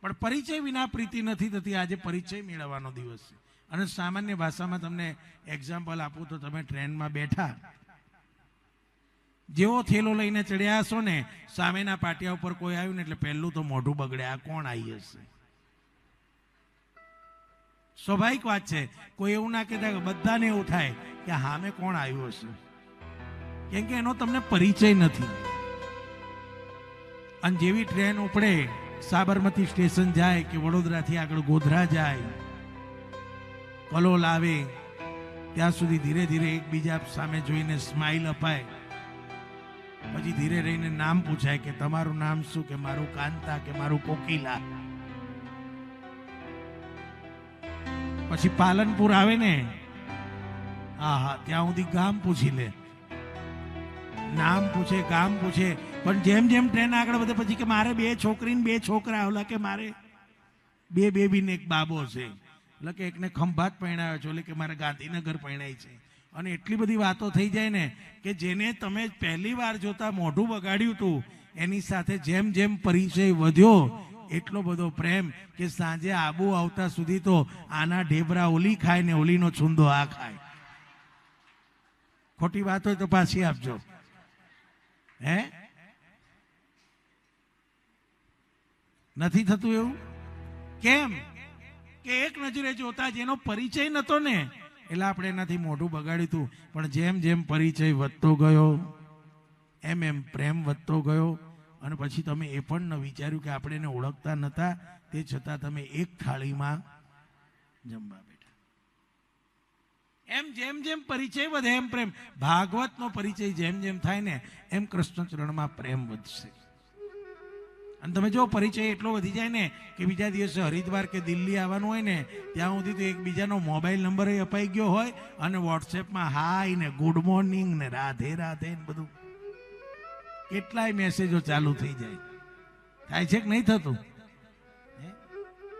પણ પરિચય વિના પ્રીતિ નથી થતી. આજે પરિચય મેળવવાનો દિવસ છે. અને સામાન્ય ભાષામાં તમને એક્ઝામ્પલ આપું તો તમે ટ્રેનમાં બેઠા. જેવો થેલો લઈને ચડ્યા હશો ને, સામેના પાટિયા ઉપર કોઈ આવ્યું ને એટલે પહેલું તો મોઢું બગડે. આ કોણ આવી હશે? સ્વાભાવિક વાત છે. કોઈ એવું ના કહેતા બધાને એવું થાય કે હામે કોણ આવ્યું હશે? કેમ કે એનો તમને પરિચય નથી. અને જેવી ટ્રેન ઉપડે સાબરમતી સ્ટેશન જાય કે વડોદરાથી આગળ ગોધરા જાય કલોલ આવે ત્યાં સુધી ધીરે ધીરે એકબીજા સામે જોઈને સ્માઇલ અપાય. પછી ધીરે રહીને નામ પૂછાય કે તમારું નામ શું, કે મારું કાંતા, કે મારું કોકિલા? પછી પાલનપુર આવે ને? હા હા ત્યાં સુધી ગામ પૂછી લે. નામ પૂછે, ગામ પૂછે. પણ જેમ જેમ ટ્રેન આગળ વધે, પછી કે મારે બે છોકરી ને બે છોકરા ઓલા કે મારે બે બેબી ને એક બાબો છે. એટલે કે એકને ખંભાત પહેણાવ્યો છે, એટલે કે મારે ગાંધીનગર પરણાય છે. અને એટલી બધી વાતો થઈ જાય ને કે જેને તમે પહેલી વાર જોતા મોઢું બગાડ્યું હતું એની સાથે જેમ જેમ પરિચય વધ્યો, એટલો બધો પ્રેમ કે સાંજે આબુ આવતા સુધી તો આના ઢેબરા ઓલી ખાય ને ઓલીનો છુંદો આ ખાય. ખોટી વાત હોય તો પાછી આપજો. હે? નથી થતું એવું? કેમ? કે એક નજરે જોતા જેનો પરિચય નતો ને, એટલે આપણે એનાથી મોઢું બગાડ્યું હતું પણ જેમ જેમ પરિચય વધતો ગયો, એમ એમ પ્રેમ વધતો ગયો. અને પછી તમે એ પણ ન વિચાર્યું કે આપણે એને ઓળખતા નતા, તે છતાં તમે એક થાળીમાં જમવા બેઠા. એમ જેમ જેમ પરિચય વધે એમ પ્રેમ. ભાગવતનો પરિચય જેમ જેમ થાય ને, એમ કૃષ્ણચરણમાં પ્રેમ વધશે. અને તમે જો પરિચય એટલો વધી જાય ને, કે બીજા દિવસે હરિદ્વાર કે દિલ્હી આવવાનું હોય ને, ત્યાં સુધી તો એકબીજાનો મોબાઈલ નંબર અપાઈ ગયો હોય અને વોટ્સએપમાં હાય ને ગુડ મોર્નિંગ ને રાધે રાધે ને બધું. કેટલાય મેસેજો ચાલુ થઈ જાય. થાય છે કે નહીં થતું?